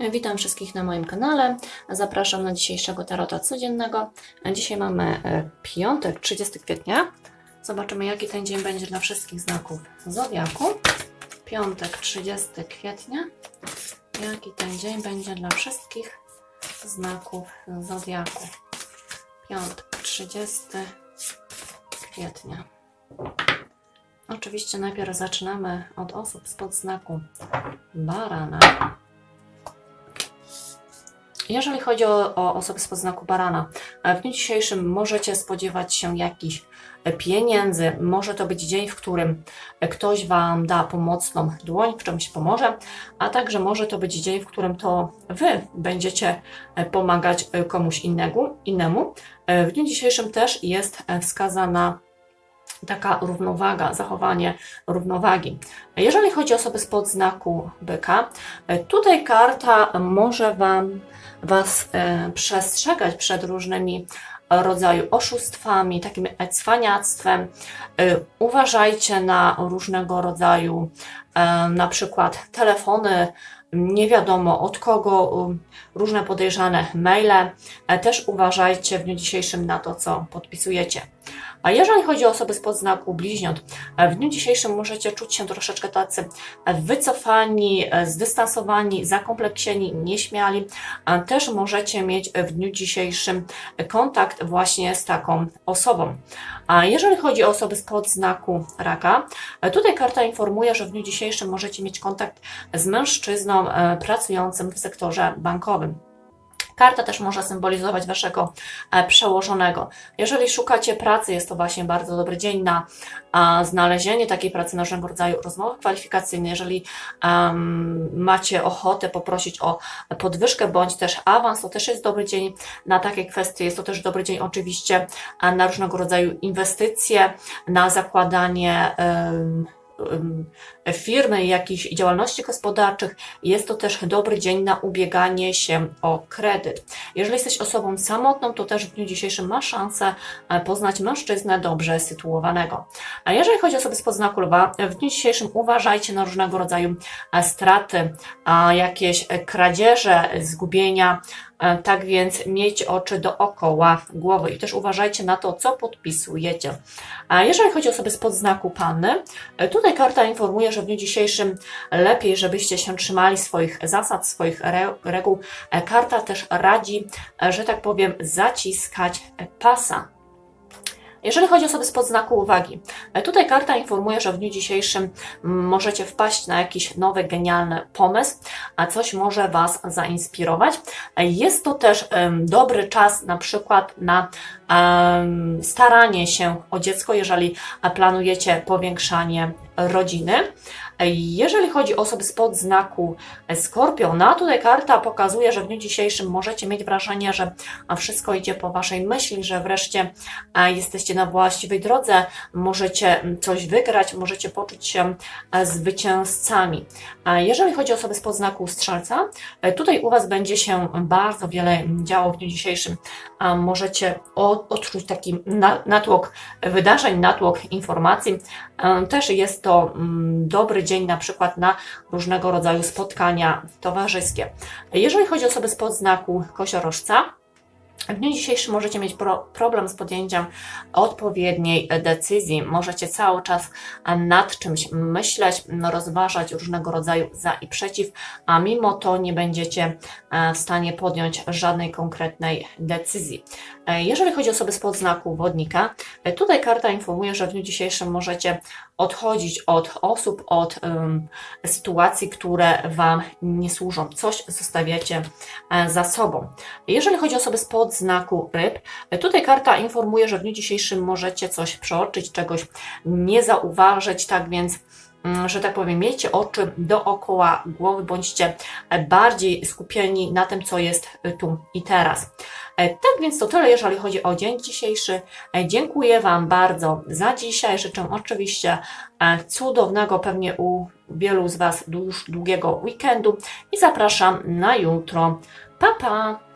Witam wszystkich na moim kanale. Zapraszam na dzisiejszego tarota codziennego. Dzisiaj mamy e, piątek, 30 kwietnia. Zobaczymy, jaki ten dzień będzie dla wszystkich znaków zodiaku. Piątek, 30 kwietnia. Jaki ten dzień będzie dla wszystkich znaków zodiaku. Piątek, 30 kwietnia. Oczywiście najpierw zaczynamy od osób spod znaku barana. Jeżeli chodzi o, o osoby spod znaku barana, e, w dniu dzisiejszym możecie spodziewać się jakichś e, pieniędzy. Może to być dzień, w którym e, ktoś Wam da pomocną dłoń, w czymś pomoże, a także może to być dzień, w którym to Wy będziecie pomagać komuś innemu. W dniu dzisiejszym też jest wskazana taka równowaga, zachowanie równowagi. Jeżeli chodzi o osoby spod znaku byka, e, tutaj karta może Wam Was e, przestrzegać przed różnymi rodzaju oszustwami, takim cwaniactwem. E, Uważajcie na różnego rodzaju na przykład telefony, nie wiadomo od kogo, różne podejrzane maile. Też uważajcie w dniu dzisiejszym na to, co podpisujecie. A jeżeli chodzi o osoby spod znaku bliźniąt, e, w dniu dzisiejszym możecie czuć się troszeczkę tacy e, wycofani, e, zdystansowani, zakompleksieni, nieśmiali. Też możecie mieć w dniu dzisiejszym kontakt właśnie z taką osobą. A jeżeli chodzi o osoby spod znaku raka, tutaj karta informuje, że w dniu dzisiejszym możecie mieć kontakt z mężczyzną pracującym w sektorze bankowym. Karta też może symbolizować Waszego e, przełożonego. Jeżeli szukacie pracy, jest to właśnie bardzo dobry dzień na znalezienie takiej pracy, na różnego rodzaju rozmowy kwalifikacyjne. Jeżeli macie ochotę poprosić o podwyżkę bądź też awans, to też jest dobry dzień na takie kwestie. Jest to też dobry dzień oczywiście na różnego rodzaju inwestycje, na zakładanie firmy, jakichś działalności gospodarczych. Jest to też dobry dzień na ubieganie się o kredyt. Jeżeli jesteś osobą samotną, to też w dniu dzisiejszym masz szansę e, poznać mężczyznę dobrze sytuowanego. A jeżeli chodzi o osoby spod znaku lwa, w dniu dzisiejszym uważajcie na różnego rodzaju e, straty, jakieś e, kradzieże, zgubienia. E, Tak więc miejcie oczy dookoła głowy i też uważajcie na to, co podpisujecie. A jeżeli chodzi o osoby spod znaku panny, e, tutaj karta informuje, że w dniu dzisiejszym lepiej, żebyście się trzymali swoich zasad, swoich re- reguł. E, Karta też radzi, że tak powiem, zaciskać pasa. Jeżeli chodzi o osoby spod znaku uwagi, e, tutaj karta informuje, że w dniu dzisiejszym możecie wpaść na jakiś nowy, genialny pomysł, a coś może Was zainspirować. E, Jest to też dobry czas na przykład na staranie się o dziecko, jeżeli planujecie powiększanie rodziny. E, Jeżeli chodzi o osoby spod znaku e, Skorpiona, tutaj karta pokazuje, że w dniu dzisiejszym możecie mieć wrażenie, że a, wszystko idzie po Waszej myśli, że wreszcie e, jesteście na właściwej drodze, możecie coś wygrać, możecie poczuć się e, zwycięzcami. Jeżeli chodzi o osoby spod znaku Strzelca, e, tutaj u Was będzie się bardzo wiele działo w dniu dzisiejszym. Możecie odczuć taki na- natłok wydarzeń, natłok informacji. E, Też jest to dobry dzień na przykład na różnego rodzaju spotkania towarzyskie. Jeżeli chodzi o osoby spod znaku Kosiorożca, w dniu dzisiejszym możecie mieć pro, problem z podjęciem odpowiedniej decyzji. Możecie cały czas nad czymś myśleć, rozważać różnego rodzaju za i przeciw, a mimo to nie będziecie e, w stanie podjąć żadnej konkretnej decyzji. E, Jeżeli chodzi o osoby spod znaku wodnika, e, tutaj karta informuje, że w dniu dzisiejszym możecie odchodzić od osób, od em, sytuacji, które Wam nie służą. Coś zostawiacie e, za sobą. Jeżeli chodzi o osoby spod znaku ryb, e, tutaj karta informuje, że w dniu dzisiejszym możecie coś przeoczyć, czegoś nie zauważyć, tak więc mm, że tak powiem, miejcie oczy dookoła głowy, bądźcie e, bardziej skupieni na tym, co jest tu i teraz. E, Tak więc to tyle, jeżeli chodzi o dzień dzisiejszy. E, Dziękuję Wam bardzo za dzisiaj. Życzę oczywiście e, cudownego, pewnie u wielu z Was dłuż, długiego weekendu i zapraszam na jutro. Pa, pa!